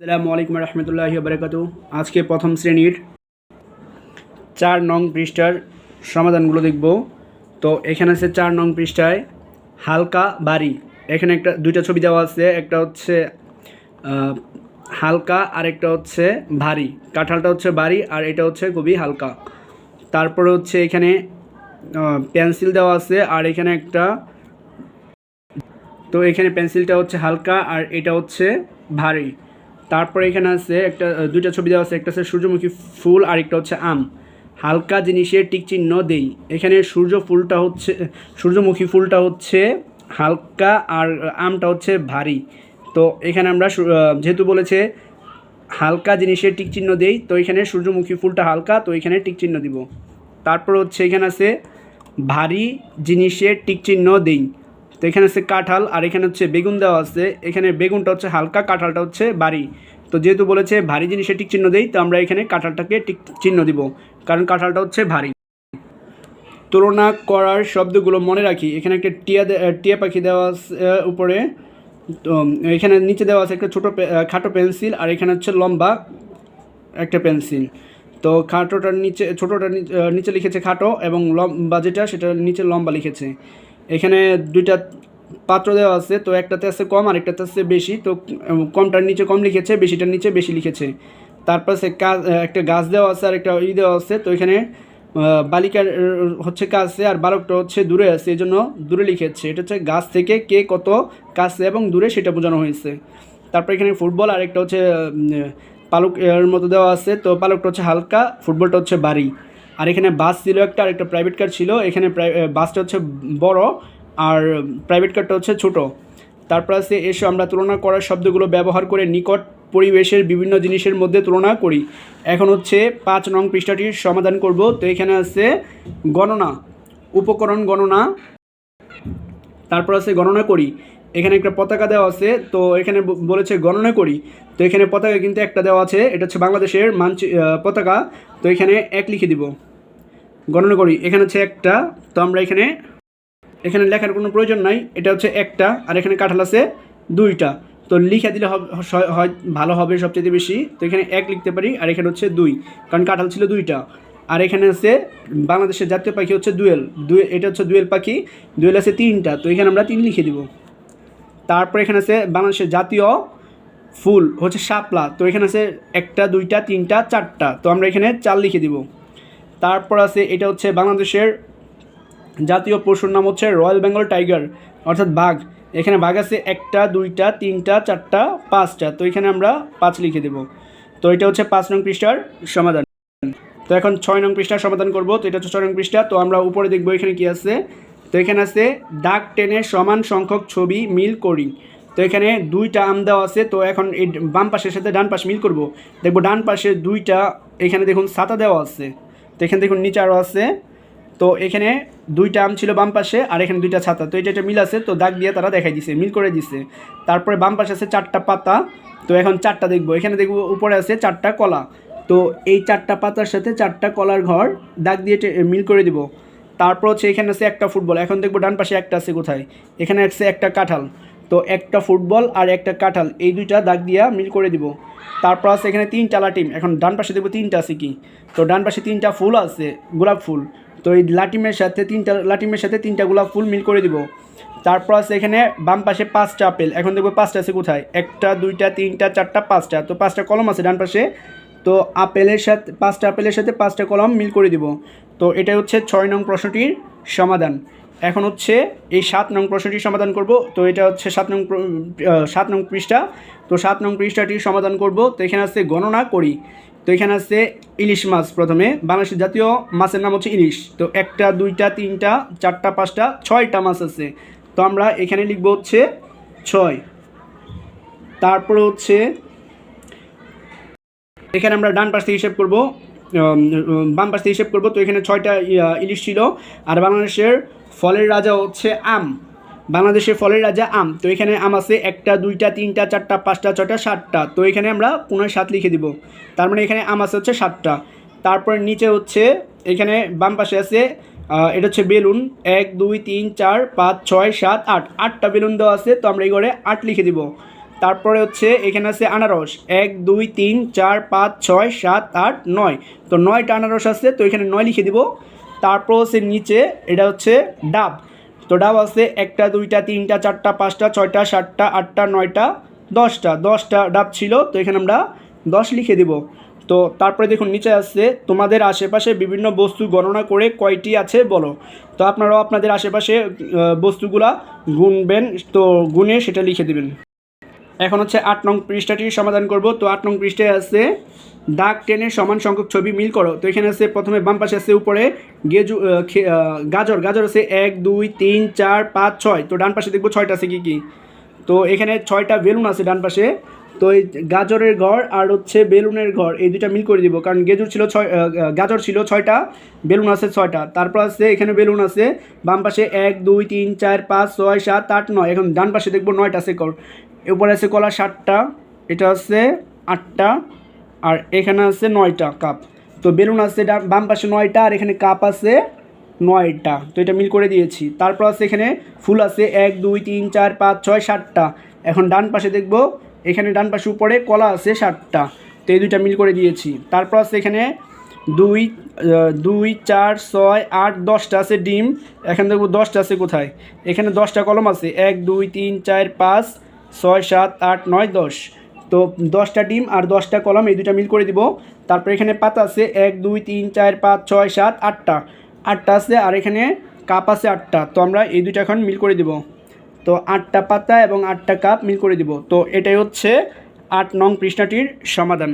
আসসালামু আলাইকুম রহমতুল্লাহ বারকাত আজকে প্রথম শ্রেণির চার নং পৃষ্ঠার সমাধানগুলো দেখব। তো এখানে আছে চার নং পৃষ্ঠায়, হালকা বাড়ি। এখানে একটা, দুইটা ছবি দেওয়া আছে, একটা হচ্ছে হালকা আর একটা হচ্ছে ভারী। কাঁঠালটা হচ্ছে ভারী আর এটা হচ্ছে খুবই হালকা। তারপরে হচ্ছে এখানে পেন্সিল দেওয়া আছে আর এখানে একটা, তো এখানে পেন্সিলটা হচ্ছে হালকা আর এটা হচ্ছে ভারী। তারপরে এখানে আছে একটা দুইটা ছবি দেওয়া আছে, একটা আছে সূর্যমুখী ফুল আর একটা হচ্ছে আম। হালকা জিনিসের টিক চিহ্ন দেই। এখানে সূর্য ফুলটা হচ্ছে, সূর্যমুখী ফুলটা হচ্ছে হালকা আর আমটা হচ্ছে ভারী। তো এখানে আমরা যেহেতু বলেছে হালকা জিনিসের টিক চিহ্ন দেই, তো এখানে সূর্যমুখী ফুলটা হালকা, তো এখানে টিক চিহ্ন দিব। তারপর হচ্ছে এখানে আছে ভারী জিনিসের টিক চিহ্ন দেই। তো এখানে হচ্ছে কাঁঠাল, আর এখানে হচ্ছে বেগুন দেওয়া আছে। এখানে বেগুনটা হচ্ছে হালকা, কাঁঠালটা হচ্ছে ভারী। তো যেহেতু বলেছে ভারী জিনিসের টিক চিহ্ন দেই, তো আমরা এখানে কাঁঠালটাকে টিক চিহ্ন দিব, কারণ কাঁঠালটা হচ্ছে ভারী। তুলনা করার শব্দগুলো মনে রাখি। এখানে একটা টিয়া টিয়া পাখি দেওয়া আছে উপরে। তো, এখানে নিচে দেওয়া আছে একটা ছোটো খাটো পেন্সিল, আর এখানে হচ্ছে লম্বা একটা পেন্সিল। তো খাটোটার নিচে ছোটোটার নিচে- নিচে লিখেছে খাটো, এবং লম্বা যেটা, সেটা নিচে লম্বা লিখেছে। এখানে দুইটা পাত্র দেওয়া আছে, তো একটাতে আছে কম আর একটাতে আছে বেশি। তো কমটার নিচে কম লিখেছে, বেশিটার নিচে বেশি লিখেছে। তারপর সে কাজ একটা গাছ দেওয়া আছে আর একটা ই দেওয়া আছে। তো এখানে বালিকার, হচ্ছে কাছে আর বালকটা হচ্ছে দূরে আছে এই জন্য দূরে লিখেছে। এটা হচ্ছে গাছ থেকে কে কত কাছে এবং দূরে সেটা বোঝানো হয়েছে। তারপর এখানে ফুটবল আর একটা হচ্ছে পালক এর মতো দেওয়া আছে। তো পালকটা হচ্ছে হালকা, ফুটবলটা হচ্ছে বাড়ি আর এখানে বাস ছিল একটা আর একটা প্রাইভেট কার ছিল। এখানে বাসটা হচ্ছে বড় আর প্রাইভেট কারটা হচ্ছে ছোট। তারপর আছে, এসো, আমরা তুলনা করার শব্দগুলো ব্যবহার করে নিকট পরিবেশের বিভিন্ন জিনিসের মধ্যে তুলনা করি। এখন হচ্ছে পাঁচ নং পৃষ্ঠাটির সমাধান করব। তো এখানে আছে গণনা, উপকরণ গণনা। তারপর আছে গণনা করি। এখানে একটা পতাকা দেওয়া আছে, তো এখানে বলেছে গণনা করি। তো এখানে পতাকা কিন্তু একটা দেওয়া আছে, এটা হচ্ছে বাংলাদেশের মানচি পতাকা। তো এখানে এক লিখে দিব। গণনা করি, এখানে হচ্ছে একটা। তো আমরা এখানে এখানে লেখার কোনো প্রয়োজন নাই, এটা হচ্ছে একটা, আর এখানে কাঁঠাল আছে দুইটা। তো লিখে দিলে হয়- ভালো হবে সবচেয়ে বেশি। তো এখানে এক লিখতে পারি, আর এখানে হচ্ছে দুই, কারণ কাঁঠাল ছিল দুইটা। আর এখানে আছে, বাংলাদেশের জাতীয় পাখি হচ্ছে দুয়েল। দুই এটা হচ্ছে দুয়েল পাখি, দুয়েল আছে তিনটা। তো এখানে আমরা তিন লিখে দিব। তারপর এখানে আছে বাংলাদেশের জাতীয় ফুল, হচ্ছে শাপলা। তো এখানে আছে একটা, দুইটা, তিনটা, চারটা। তো আমরা এখানে চার লিখে দিব। তারপর আছে, এটা হচ্ছে বাংলাদেশের জাতীয় পশুর নাম হচ্ছে রয়্যাল বেঙ্গল টাইগার, অর্থাৎ বাঘ। এখানে বাঘ আছে একটা, দুইটা, তিনটা, চারটা, পাঁচটা। তো এখানে আমরা পাঁচ লিখে দেব। তো এটা হচ্ছে পাঁচ নং পৃষ্ঠার সমাধান। তো এখন ছয় নং পৃষ্ঠার সমাধান করব। তো এটা হচ্ছে ছয় নং পৃষ্ঠা। তো আমরা উপরে দেখব এখানে কি আছে। তো এখানে আছে, দাগ টেনে সমান সংখ্যক ছবি মিল করি। তো এখানে দুইটা আম দেওয়া আছে, তো এখন এই বাম পাশের সাথে ডান পাশ মিল করব। দেখব ডান পাশে দুইটা, এখানে দেখুন ছাতা দেওয়া আছে। তো এখানে দেখুন নিচে আরও আছে। তো এখানে দুইটা আম ছিল বাম পাশে, আর এখানে দুইটা ছাতা। তো এটা একটা মিল আছে, তো দাগ দিয়ে তারা দেখাই দিছে, মিল করে দিছে। তারপরে বাম পাশে আছে চারটা পাতা। তো এখন চারটা দেখব। এখানে দেখব উপরে আছে চারটা কলা। তো এই চারটা পাতার সাথে চারটা কলার ঘর দাগ দিয়ে মিল করে দিব। তারপর হচ্ছে এখানে আছে একটা ফুটবল। এখন দেখব ডান পাশে একটা আছে কোথায়? এখানে আছে একটা কাঁঠাল। তো একটা ফুটবল আর একটা কাঁঠাল, এই দুইটা দাগ দিয়া মিল করে দিব। তারপর আছে এখানে তিনটা লাটিম এখন ডান পাশে দেখব তিনটা আছে কি? তো ডান পাশে তিনটা ফুল আছে, গোলাপ ফুল। তো এই লাটিমের সাথে তিনটা লাটিমের সাথে তিনটা গোলাপ ফুল মিল করে দিব। তারপর আছে এখানে বাম পাশে পাঁচটা আপেল। এখন দেখব পাঁচটা আছে কোথায়? একটা, দুইটা, তিনটা, চারটা, পাঁচটা। তো পাঁচটা কলম আছে ডান পাশে। তো আপেলের সাথে, পাঁচটা আপেলের সাথে পাঁচটা কলম মিল করে দিব। তো এটা হচ্ছে ছয় নং প্রশ্নটির সমাধান। এখন হচ্ছে এই সাত নং প্রশ্নটির সমাধান করব। তো এটা হচ্ছে সাত নং সাত নং পৃষ্ঠা। তো সাত নং পৃষ্ঠাটির সমাধান করব। তো এখানে আছে গণনা করি। তো এখানে আছে ইলিশ মাছ প্রথমে। বাংলাদেশের জাতীয় মাছের নাম হচ্ছে ইলিশ। তো একটা, দুইটা, তিনটা, চারটা, পাঁচটা, ছয়টা মাছ আছে। তো আমরা এখানে লিখব হচ্ছে ছয়। তারপরে হচ্ছে এখানে আমরা ডান পাশ থেকে হিসেব করব। বাম পাশ হিসেব করব। তো এখানে ছয়টা ইলিশ ছিল। আর বাংলাদেশের ফলের রাজা হচ্ছে আম। বাংলাদেশের ফলের রাজা আম। তো এখানে আম আছে একটা, দুইটা, তিনটা, চারটা, পাঁচটা, ছয়টা, সাতটা। তো এখানে আমরা পুনরায় সাত লিখে দিব। তার মানে এখানে আম আছে হচ্ছে সাতটা। তারপরে নিচে হচ্ছে, এখানে বাম পাশে আছে এটা হচ্ছে বেলুন। এক, দুই, তিন, চার, পাঁচ, ছয়, সাত, আট। আটটা বেলুন দেওয়া আছে, তো আমরা এই ঘরে আট লিখে দিব। তারপরে হচ্ছে এখানে আছে আনারস। এক, দুই, তিন, চার, পাঁচ, ছয়, সাত, আট, নয়। তো নয়টা আনারস আছে, তো এখানে নয় লিখে দিব। তারপর হচ্ছে নিচে, এটা হচ্ছে ডাব। তো ডাব আছে একটা, দুইটা, তিনটা, চারটা, পাঁচটা, ছয়টা, সাতটা, আটটা, নয়টা, দশটা। দশটা ডাব ছিল, তো এখানে আমরা দশ লিখে দিব। তো তারপরে দেখুন, নিচে আসছে তোমাদের আশেপাশে বিভিন্ন বস্তু গণনা করে কয়টি আছে বলো। তো আপনারাও আপনাদের আশেপাশে বস্তুগুলা গুনবেন, তো গুনে সেটা লিখে দিবেন। এখন হচ্ছে আট নং পৃষ্ঠাটির সমাধান করব। তো আট নং পৃষ্ঠায় আছে, দাগ টেনে সমান সংখ্যক ছবি মিল করো। তো এখানে আছে, প্রথমে বাম পাশে আছে উপরে, গেজু গাজর। গাজর আছে এক, দুই, তিন, চার, পাঁচ, ছয়। তো ডান পাশে দেখব ছয়টা আছে কী কী? তো এখানে ছয়টা বেলুন আছে ডান পাশে। তো এই গাজরের ঘর আর হচ্ছে বেলুনের ঘর, এই দুইটা মিল করে দিব। কারণ গেজুর ছিল ছয় গাজর ছিল ছয়টা, বেলুন আছে ছয়টা। তারপর আছে, এখানে বেলুন আছে, বাম পাশে এক, দুই, তিন, চার, পাঁচ, ছয়, সাত, আট, নয়। এখন ডান পাশে দেখব নয়টা আছে কর। এরপরে আছে কলা সাতটা, এটা আছে আটটা, আর এখানে আছে নয়টা কাপ। তো বেলুন আছে বাম পাশে নয়টা, আর এখানে কাপ আছে নয়টা। তো এটা মিল করে দিয়েছি। তারপর আছে এখানে ফুল আছে এক, দুই, তিন, চার, পাঁচ, ছয়, সাতটা। এখন ডান পাশে দেখব, এখানে ডান পাশে উপরে কলা আছে সাতটা। তো এই দুইটা মিল করে দিয়েছি। তারপর আছে এখানে দুই দুই, চার, ছয়, আট, দশটা আছে ডিম। এখানে দেখব দশটা আছে কোথায়। এখানে দশটা কলম আছে। এক, দুই, তিন, চার, পাঁচ ছয়, সাত, আট, নয়, দশ। তো দশটা ডিম আর দশটা কলম এই দুটা মিল করে দিব। তারপর এখানে পাতা আছে এক, দুই, তিন, চার, পাঁচ, ছয়, সাত, আটটা। আটটা আছে আর এখানে কাপ আছে আটটা। তো আমরা এই দুইটা এখন মিল করে দিব। তো আটটা পাতা এবং আটটা কাপ মিল করে দিব। তো এটাই হচ্ছে আট নং পৃষ্ঠাটির সমাধান।